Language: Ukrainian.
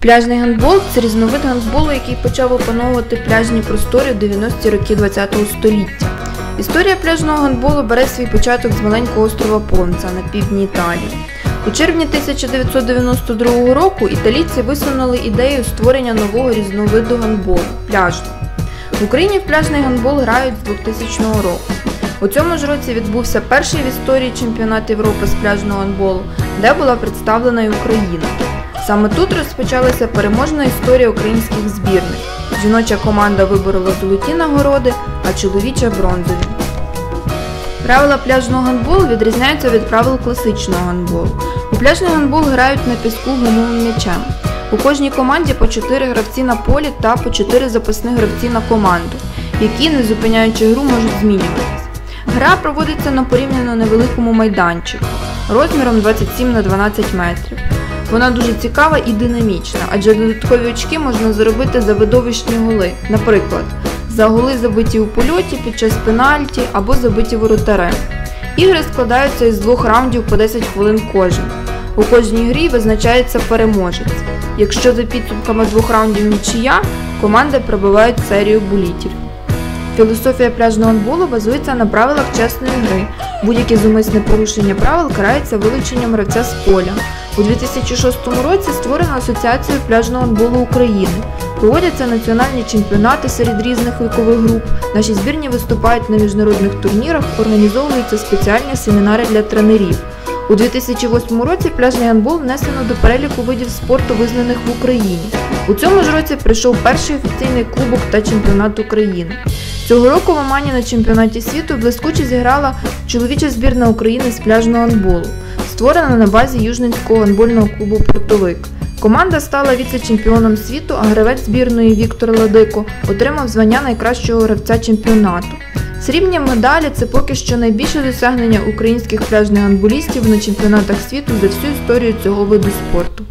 Пляжний гандбол це різновид гандболу, який почав опановувати пляжні простори в 90-ті роки ХХ століття. Історія пляжного гандболу бере свій початок з маленького острова Понца на півдні Італії. У червні 1992 року італійці висунули ідею створення нового різновиду гандболу пляжного. В Україні в пляжний гандбол грають з 2000 року. У цьому ж році відбувся перший в історії чемпіонат Європи з пляжного гандболу, де була представлена і Україна. Саме тут розпочалася переможна історія українських збірних. Жіноча команда виборола золоті нагороди, а чоловіча бронзові. Правила пляжного гандболу відрізняються від правил класичного гандболу. У пляжний гандбол грають на піску гумовим м'ячем. У кожній команді по 4 гравці на полі та по 4 запасних гравці на команду, які, не зупиняючи гру, можуть змінюватися. Гра проводиться на порівняно невеликому майданчику розміром 27 на 12 метрів. Вона дуже цікава і динамічна, адже додаткові очки можна заробити за видовищні голи, наприклад, за голи забиті у польоті під час пенальті або забиті воротарем. Ігри складаються із двох раундів по 10 хвилин кожен. У кожній грі визначається переможець. Якщо за підсумками двох раундів нічия, команди пробивають серію булітів. Філософія пляжного гандболу базується на правилах чесної гри. Будь-яке зумисне порушення правил карається вилученням гравця з поля. У 2006 році створено Асоціацію пляжного гандболу України. Проводяться національні чемпіонати серед різних вікових груп. Наші збірні виступають на міжнародних турнірах, організовуються спеціальні семінари для тренерів. У 2008 році пляжний гандбол внесено до переліку видів спорту, визнаних в Україні. У цьому ж році прийшов перший офіційний кубок та чемпіонат України. Цього року в Омані на чемпіонаті світу блискуче зіграла чоловіча збірна України з пляжного гандболу, створена на базі Южненського гандбольного клубу Портовик. Команда стала віце-чемпіоном світу, а гравець збірної Віктор Ладико отримав звання найкращого гравця чемпіонату. Срібні медалі це поки що найбільше досягнення українських пляжних гандболістів на чемпіонатах світу за всю історію цього виду спорту.